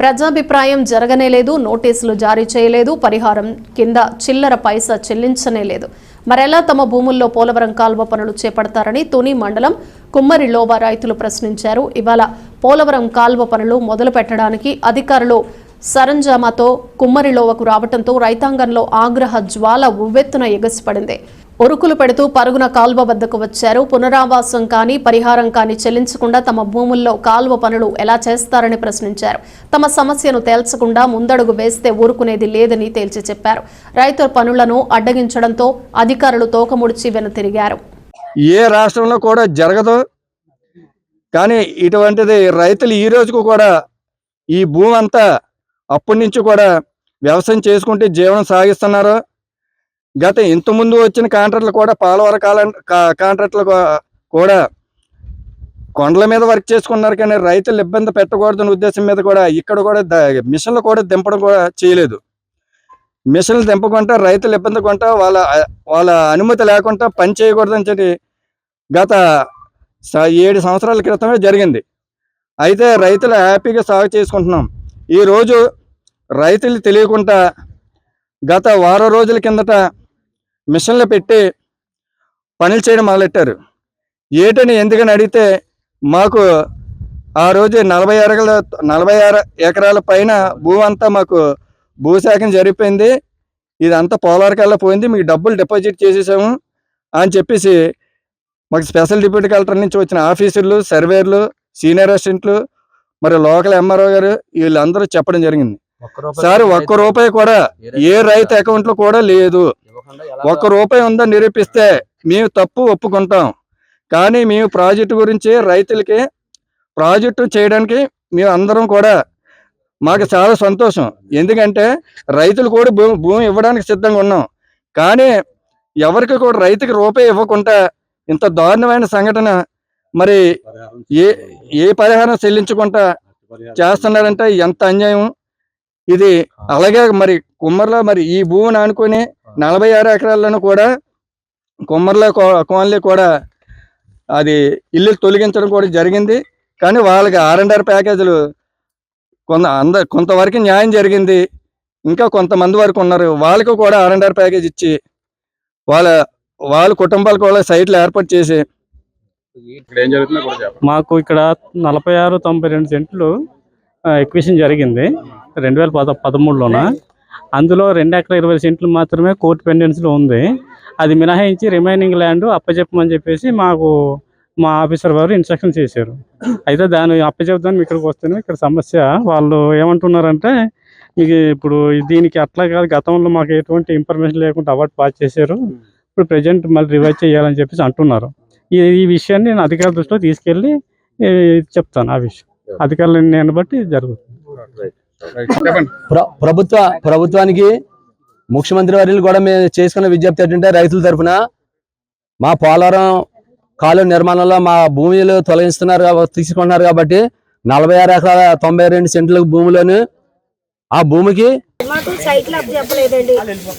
ప్రజాభిప్రాయం జరగనే లేదు నోటీసులు జారీ చేయలేదు పరిహారం కింద చిల్లర పైసా చెల్లించనే లేదు. మరెలా తమ భూముల్లో పోలవరం కాల్వ పనులు చేపడతారని తుని మండలం కుమ్మరిలోబా రైతులు ప్రశ్నించారు. ఇవాళ పోలవరం కాల్వ పనులు మొదలు పెట్టడానికి అధికారులు సరంజామాతో కుమ్మరిలోవకు రావడంతో రైతాంగంలో ఆగ్రహ జ్వాల ఉవ్వెత్తున ఎగసిపడింది. ఉరుకులు పెడుతూ పరుగున కాల్వ వద్దకు వచ్చారు. పునరావాసం కానీ పరిహారం కానీ చెల్లించకుండా తమ భూముల్లో కాల్వ పనులు ఎలా చేస్తారని ప్రశ్నించారు. తమ సమస్యను తేల్చకుండా ముందడుగు వేస్తే ఊరుకునేది లేదని తేల్చి చెప్పారు. రైతుల పనులను అడ్డగించడంతో అధికారులు తోకముడిచి వెనుతిరిగారు ఏ రాష్ట్రంలో కూడా జరగదు. కానీ ఇటువంటిది రైతులు ఈ రోజుకు కూడా ఈ భూమంతా అంతా అప్పటి నుంచి కూడా వ్యవసాయం చేసుకుంటే జీవనం సాగిస్తున్నారు. గత ఇంతకుముందు వచ్చిన కాంట్రాక్టులు కూడా పాలవర కాల కా- కాంట్రాక్టులు కూడా కొండల మీద వర్క్ చేసుకున్నారు కానీ రైతులు ఇబ్బంది పెట్టకూడదనే ఉద్దేశం మీద కూడా ఇక్కడ కూడా మిషన్లు కూడా దింపడం కూడా చేయలేదు. మిషన్లు దింపకుండా రైతులు ఇబ్బంది కొంటా వాళ్ళ వాళ్ళ అనుమతి లేకుండా పని చేయకూడదని చెప్పి గత ఏడు సంవత్సరాల క్రితమే జరిగింది. అయితే రైతులు హ్యాపీగా సాగు చేసుకుంటున్నాం. ఈరోజు రైతులు తెలియకుండా గత వారం రోజుల కిందట మిషన్లు పెట్టి పనులు చేయడం మొదలెట్టారు. ఏటని ఎందుకని అడిగితే మాకు ఆ రోజు నలభై ఎకరాల నలభై ఆరు ఎకరాల పైన భూ అంతా మాకు భూసేకరణ జరిగిపోయింది. ఇదంతా పోలారికల్లా పోయింది. మీకు డబ్బులు డిపాజిట్ చేసేసాము అని చెప్పేసి మాకు స్పెషల్ డిప్యూటీ కలెక్టర్ నుంచి వచ్చిన ఆఫీసర్లు సర్వేర్లు సీనియర్ అసిస్టెంట్లు మరి లోకల్ ఎంఆర్ఓ గారు వీళ్ళందరూ చెప్పడం జరిగింది. సార్ ఒక్క రూపాయి కూడా ఏ రైతు అకౌంట్లో కూడా లేదు. ఒక్క రూపాయి ఉందని నిరూపిస్తే మేము తప్పు ఒప్పుకుంటాం. కానీ మేము ప్రాజెక్టు గురించి రైతులకి ప్రాజెక్టు చేయడానికి మేము అందరం కూడా మాకు చాలా సంతోషం. ఎందుకంటే రైతులు కూడా భూమి భూమి ఇవ్వడానికి సిద్ధంగా ఉన్నాం. కానీ ఎవరికి కూడా రైతుకి రూపాయి ఇవ్వకుండా ఇంత దారుణమైన సంఘటన మరి ఏ ఏ పరిహారం చెల్లించకుండా చేస్తున్నారంటే ఎంత అన్యాయం. ఇది అలాగే మరి కుమ్మర్లో మరి ఈ భూమిని ఆనుకొని నలభై ఆరు ఎకరాలను కూడా కుమ్మర్లో కోన్లీ కూడా అది ఇల్లు తొలగించడం కూడా జరిగింది. కానీ వాళ్ళకి ఆర్ అండ్ ఆర్ ప్యాకేజీలు కొంత అంద కొంతవరకు న్యాయం జరిగింది. ఇంకా కొంతమంది వరకు ఉన్నారు. వాళ్ళకు కూడా ఆర్ అండ్ ఆర్ ప్యాకేజ్ ఇచ్చి వాళ్ళ వాళ్ళ కుటుంబాలకు వాళ్ళ సైట్లు ఏర్పాటు చేసి కూడా మాకు ఇక్కడ నలభై ఆరు తొంభై రెండు సెంట్లు ఎక్విషన్ జరిగింది. రెండు వేల పద పదమూడులోన? అందులో రెండు ఎకరా ఇరవై సెంట్లు మాత్రమే కోర్టు పెండెన్స్లో ఉంది. అది మినహాయించి రిమైనింగ్ ల్యాండ్ అప్పచెప్పమని చెప్పేసి మాకు మా ఆఫీసర్ వారు ఇన్స్ట్రక్షన్ చేశారు. అయితే దాన్ని అప్పచెప్దాన్ని ఇక్కడికి వస్తేనే ఇక్కడ సమస్య. వాళ్ళు ఏమంటున్నారంటే మీకు ఇప్పుడు దీనికి అట్లా కాదు గతంలో మాకు ఎటువంటి ఇన్ఫర్మేషన్ లేకుండా అవార్డు పాస్ చేశారు. ఇప్పుడు ప్రజెంట్ మళ్ళీ రివైజ్ చేయాలని చెప్పేసి అంటున్నారు. ఈ ఈ విషయాన్ని నేను అధికారుల దృష్టిలో తీసుకెళ్ళి చెప్తాను ఆ విషయం. అధికారుల నిర్ణయాన్ని బట్టి జరుగుతుంది. ప్రభుత్వ ప్రభుత్వానికి ముఖ్యమంత్రి వర్యులు కూడా మేము చేసుకున్న విజ్ఞప్తి ఏంటంటే రైతుల తరఫున మా పోలవరం కాలువ నిర్మాణంలో మా భూమిలో తొలగిస్తున్నారు తీసుకుంటున్నారు కాబట్టి నలభై ఆరు ఎకరాల తొంభై రెండు సెంట్ల భూమిలోను ఆ భూమికి మాకు సైట్లు అప్ చెప్పలేదండి.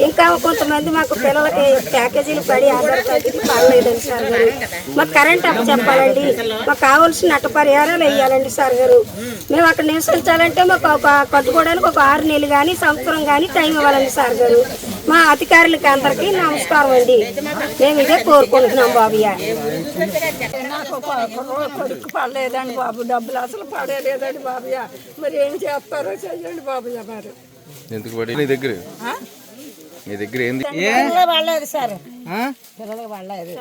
ఇంకా కొంతమంది మాకు పిల్లలకి ప్యాకేజీలు పడి ఆధార్ ప్యాకేజీ పడలేదండి సార్ గారు. మాకు కరెంట్ అప్ చెప్పాలండి. మాకు కావాల్సిన నట్ట పరిహారాలు వేయాలండి సార్ గారు. మేము అక్కడ నివసించాలంటే మాకు ఒక కట్టుకోవడానికి ఒక ఆరు నెలలు కానీ సంవత్సరం కానీ టైం ఇవ్వాలండి సార్ గారు. మా అధికారులకి అందరికీ నమస్కారం అండి. మేము ఇదే కోరుకుంటున్నాం బాబయ్య నాకు కొడుకు పడలేదండి బాబు. డబ్బులు అసలు పడలేదండి బాబయ్య మరి ఏం చేస్తారో చెయ్యండి బాబయ్య మరి. ఎందుకు పడి నీ దగ్గర? నీ దగ్గర ఏంది? సార్. పిల్లలకు పడలేదు.